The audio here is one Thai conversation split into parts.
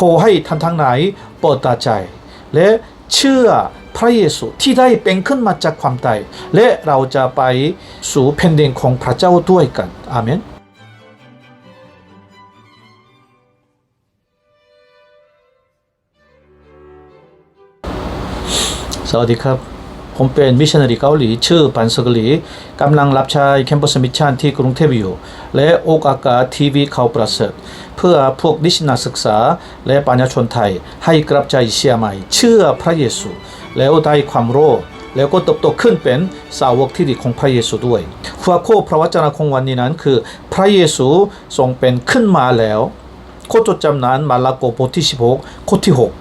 ขอให้ท่านทั้งหลายเปิดตาใจ และเชื่อพระเยซูที่ได้เป็นขึ้นมาจากความตายและเราจะไปสู่แผ่นดินของพระเจ้าด้วยกัน อาเมนสวัสดีครับ ผมเป็นมิชชันนารีเกาหลี ชื่อปันสกลีกำลังรับใช้แคมปัสมิชชันที่กรุงเทพอยู่ และโอกากาทีวีเขาประเสริฐเพื่อพวกนิสิตนักศึกษาและปัญญาชนไทย ให้กลับใจเชื่อใหม่ เชื่อพระเยซู แล้วได้ความรู้แล้วก็เติบโตขึ้นเป็นสาวกที่ดีของพระเยซูด้วยหัวข้อพระวจนะของวันนี้นั้นคือ พระเยซูทรงเป็นขึ้นมาแล้วโคจดจำนั้นมาระโกบทที่ 16ข้อที่ 6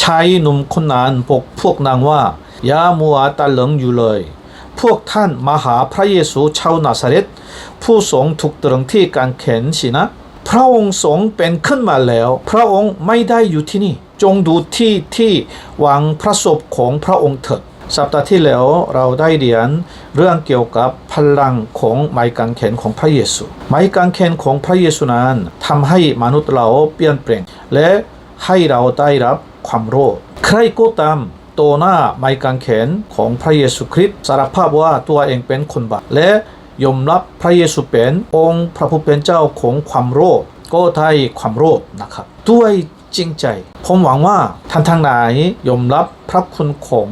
ชายหนุ่มคนนั้นบอกพวกนางว่าอย่ามัวตะเหลิงอยู่เลย พวกท่านมาหาพระเยซูชาวนาซาเรตผู้ทรงถูกตรึงที่กางเขนสินะ พระองค์ทรงเป็นขึ้นมาแล้ว พระองค์ไม่ได้อยู่ที่นี่ จงดูที่ที่วางพระศพของพระองค์เถิดสัปดาห์ที่แล้วเราได้เรียนเรื่องเกี่ยวกับพลังของไม้กางเขนของพระเยซู ไม้กางเขนของพระเยซูนั้นทำให้มนุษย์เราเปลี่ยนแปลงและให้เราได้รับ ความรู้ใครก็ตามตัวหน้าไม้กางเขนของพระเยซูคริสต์สารภาพว่าตัวเองเป็นคนบาปและยอมรับพระเยซูเป็นองค์พระผู้เป็นเจ้าของความรู้ก็ได้ความรู้นะครับ ด้วยจริงใจ ผมหวังว่าท่านทั้งหลายยอมรับพระคุณของ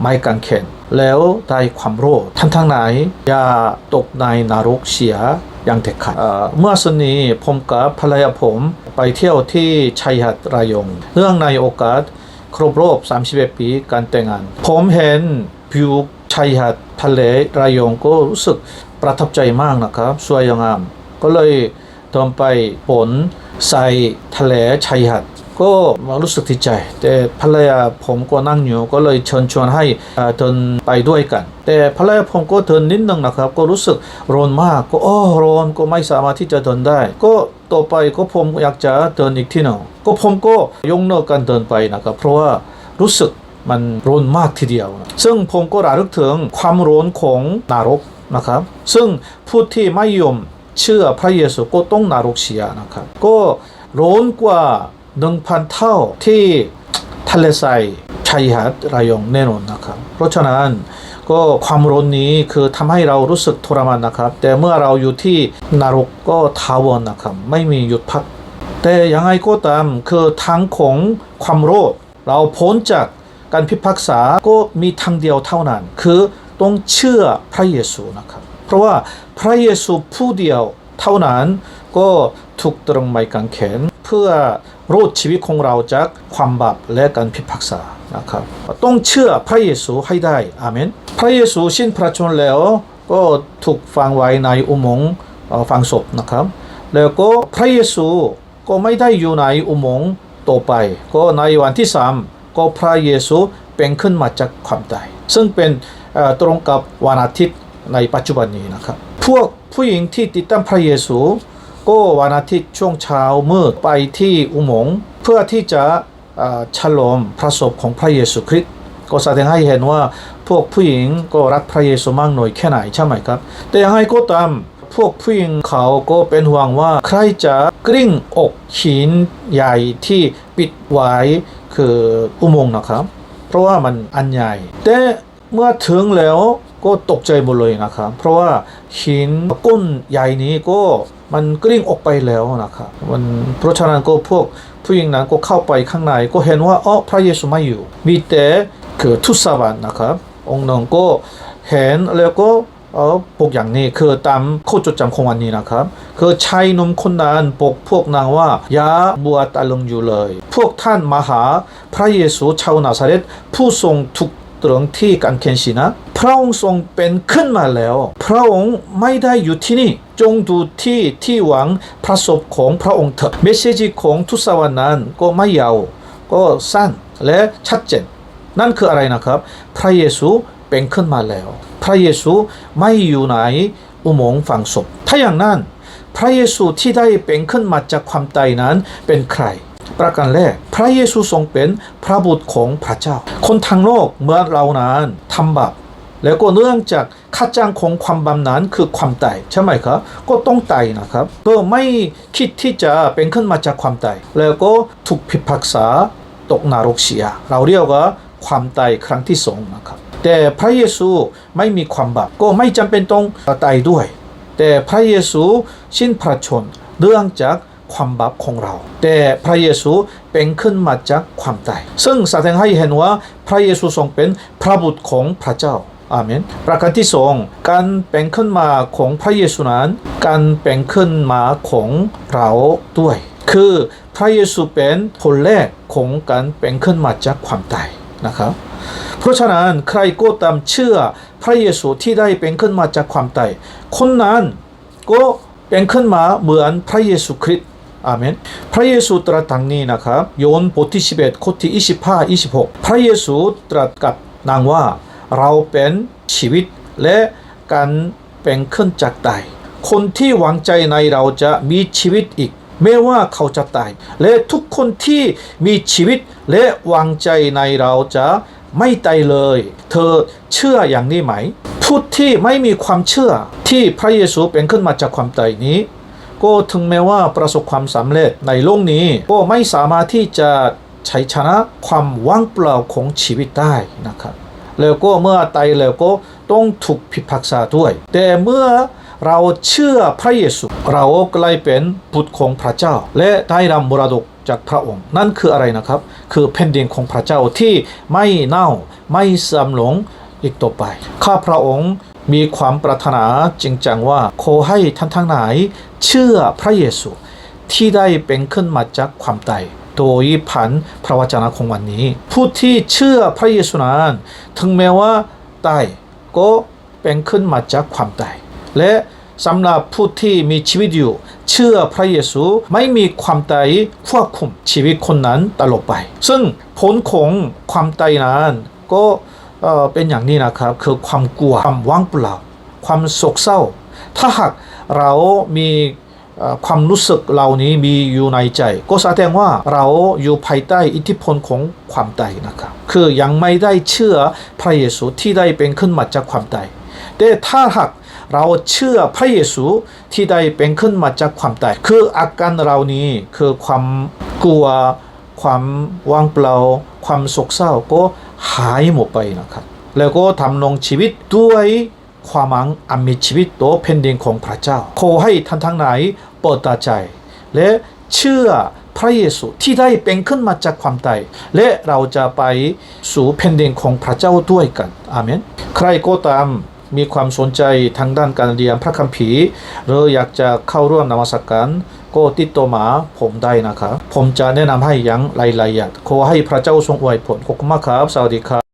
ไม้กางเขนแล้วได้ความรู้ท่านทั้งหลายอย่าตกในนรกเสีย อย่างเด็ดขาดเมื่อสนนี้ผมกับภรรยาผมไปเที่ยวที่ชายหาดระยง เรื่องในโอกาสครบรอบ 31 ปีการแต่งงาน ผมเห็นวิวชายหาดทะเลระยองก็รู้สึกประทับใจมากนะครับ สวยงาม ก็เลย เดินไปปนใส่ทะเลชายหาดก็รู้สึกดีใจ แต่ภรรยาผมก็นั่งอยู่ก็เลยเชิญชวนให้เดินไปด้วยกัน แต่ภรรยาผมก็เดินนิดนึงนะครับ ก็รู้สึกร้อนมากก็โอ้ร้อนก็ไม่สามารถที่จะเดินได้ ก็ต่อไปก็ผมอยากจะเดินอีกที่หนึ่งก็ผมก็ยกเลิกการเดินไปนะครับ เพราะว่ารู้สึกมันร้อนมากทีเดียว ซึ่งผมก็ระลึกถึงความร้อนของนรกนะครับ ซึ่งผู้ที่ไม่ยอม เชื่อพระเยซูก็ต้องนรกเสียนะครับ ก็ร้อนกว่าหนึ่งพันเท่าที่ทะเลทรายชายหาดระยองแน่นอนนะครับ เพราะฉะนั้นก็ความร้อนนี้คือทำให้เรารู้สึกทรมานนะครับ แต่เมื่อเราอยู่ที่นรกก็ทาวรนะครับ ไม่มีหยุดพัก แต่ยังไงก็ตามคือทางของความโลภเราพ้นจากการพิพากษาก็มีทางเดียวเท่านั้น คือต้องเชื่อพระเยซูนะครับ เพราะว่าพระเยซูผู้เดียวเท่านั้นก็ถูกตรึงไม้กางเขนเพื่อรอดชีวิตของเราจากความบาปและการพิพากษานะครับต้องเชื่อพระเยซูให้ได้อาเมนพระเยซูสิ้นพระชนแล้วก็ถูกฝังไว้ในอุโมงค์ฝังศพนะครับ แล้วก็พระเยซูก็ไม่ได้อยู่ในอุโมงค์ต่อไป ก็ในวันที่สามก็พระเยซูเป็นขึ้นมาจากความตายซึ่งเป็นตรงกับวันอาทิตย์ ในปัจจุบันนี้นะครับ พวกผู้หญิงที่ติดตามพระเยซู ก็วันอาทิตย์ช่วงเช้ามืดไปที่อุโมงค์เพื่อที่จะฉลองพระศพของพระเยซูคริสต์ก็แสดงให้เห็นว่าพวกผู้หญิงก็รักพระเยซูมากหน่อยแค่ไหนใช่ไหมครับ แต่ยังไงก็ตามพวกผู้หญิงเขาก็เป็นห่วงว่าใครจะกลิ้งอกหินใหญ่ที่ปิดไว้คืออุโมงค์นะครับ เพราะว่ามันอันใหญ่ แต่เมื่อถึงแล้ว ก็ตกใจหมดเลยนะครับ เพราะว่าหินก้นใหญ่นี้ก็มันกลิ้งออกไปแล้วนะครับมันเพราะฉะนั้นก็พวกผู้หญิงนั้นก็เข้าไปข้างในก็เห็นว่าอ๋อพระเยซูไม่อยู่ มีแต่คือทุสบานนะครับ องค์นึ่งก็เห็นแล้วก็เออปกอย่างนี้คือตามข้อจดจำของวันนี้นะครับ คือชายหนุ่มคนนั้นบอกพวกนางว่าอย่าบัวตะลึงอยู่เลย พวกท่านมาหาพระเยซูชาวนาซาเรตผู้ทรงถูก ตรงที่กางเขนสินะ พระองค์ทรงเป็นขึ้นมาแล้ว พระองค์ไม่ได้อยู่ที่นี่ จงดูที่ที่หวังพระศพของพระองค์เถิดเมสเซจของทุสวรรค์นั้นก็ไม่ยาวก็สั้นและชัดเจนนั่นคืออะไรนะครับ พระเยซูเป็นขึ้นมาแล้ว พระเยซูไม่อยู่ในอุโมงค์ฝังศพถ้าอย่างนั้น พระเยซูที่ได้เป็นขึ้นมาจากความตายนั้นเป็นใคร ประการแรก พระเยซูทรงเป็นพระบุตรของพระเจ้า คนทางโลกเมื่อเรานั้นทำบาปแล้วก็เนื่องจากค่าจ้างของความบาปนั้นคือความตายใช่ไหมครับ ก็ต้องตายนะครับก็ไม่คิดที่จะเป็นขึ้นมาจากความตายแล้วก็ถูกพิพากษาตกนรกเสีย เราเรียกว่าความตายครั้งที่สองนะครับ แต่พระเยซูไม่มีความบาปก็ไม่จำเป็นต้องตายด้วย แต่พระเยซูสิ้นพระชนเนื่องจาก ความบาปของเรา แต่พระเยซูเป็นขึ้นมาจากความตาย ซึ่งแสดงให้เห็นว่าพระเยซูทรงเป็นพระบุตรของพระเจ้าอาเมนประการที่สองการเป็นขึ้นมาของพระเยซูนั้น การเป็นขึ้นมาของเราด้วย คือพระเยซูเป็นคนแรกของการเป็นขึ้นมาจากความตายนะครับ เพราะฉะนั้นใครก็ตามเชื่อพระเยซูที่ได้เป็นขึ้นมาจากความตายคนนั้นก็เป็นขึ้นมาเหมือนพระเยซูคริสต์ อาเมนพระเยซูตรัสดังนี้นะครับโยนบทที่11ข้อที่25 26พระเยซูตรัสกับนางว่าราเป็นชีวิต และการเป็นขึ้นจากตายคนที่วางใจในเราจะมีชีวิตอีกแม้ว่าเขาจะตาย และทุกคนที่มีชีวิตและวางใจในเราจะไม่ตายเลย เธอเชื่ออย่างนี้ไหมผู้ที่ไม่มีความเชื่อที่พระเยซูเป็นขึ้นมาจากความตายนี้ ก็ถึงแม้ว่าประสบความสำเร็จในโลกนี้ก็ไม่สามารถที่จะใช้ชนะความว่างเปล่าของชีวิตได้นะครับ แล้วก็เมื่อตายแล้วก็ต้องถูกพิพากษาด้วย แต่เมื่อเราเชื่อพระเยซู เรากลายเป็นบุตรของพระเจ้า และได้รับมรดกจากพระองค์ นั่นคืออะไรนะครับ คือแผ่นดินของพระเจ้าที่ไม่เน่าไม่สำลงอีกต่อไป ข้าพระองค์ มีความปรารถนาจริงจังว่าขอให้ท่านทั้งหลายเชื่อพระเยซูที่ได้เป็นขึ้นมาจากความตายโดยผ่านพระวจนะของวันนี้ ผู้ที่เชื่อพระเยซูนั้นถึงแม้ว่าตายก็เป็นขึ้นมาจากความตายและสำหรับผู้ที่มีชีวิตอยู่ เชื่อพระเยซูไม่มีความตายควบคุมชีวิตคนนั้นตลอดไป ซึ่งผลของความตายนั้นก็ เออเป็นอย่างนี้นะครับคือความกลัวความว่างเปล่า ความโศกเศร้า ถ้าหากเรามีความรู้สึกเหล่านี้มีอยู่ในใจ ก็แสดงว่าเราอยู่ภายใต้อิทธิพลของความตายนะครับ คือยังไม่ได้เชื่อพระเยซูที่ได้เป็นขึ้นมาจากความตายแต่ถ้าหากเราเชื่อพระเยซูที่ได้เป็นขึ้นมาจากความตายคืออาการเรานี้คือความกลัว ความว่างเปล่า ความโศกเศร้าก็ หายหมดไปนะครับ แล้วก็ทำลงชีวิตด้วยความหวังอันมีชีวิตตัวแผ่นดินของพระเจ้า ขอให้ท่านทั้งหลายเปิดตาใจ และเชื่อพระเยซูที่ได้เป็นขึ้นมาจากความตายและเราจะไปสู่แผ่นดินของพระเจ้าด้วยกัน อาเมน ใครก็ตาม มีความสนใจทางด้านการเรียนพระคัมภีร์หรืออยากจะเข้าร่วมนมัสการก็ติดต่อมาผมได้นะครับ ผมจะแนะนำให้อย่างรายละเอียดขอให้พระเจ้าทรงอวยพรขอบคุณมากครับ สวัสดีครับ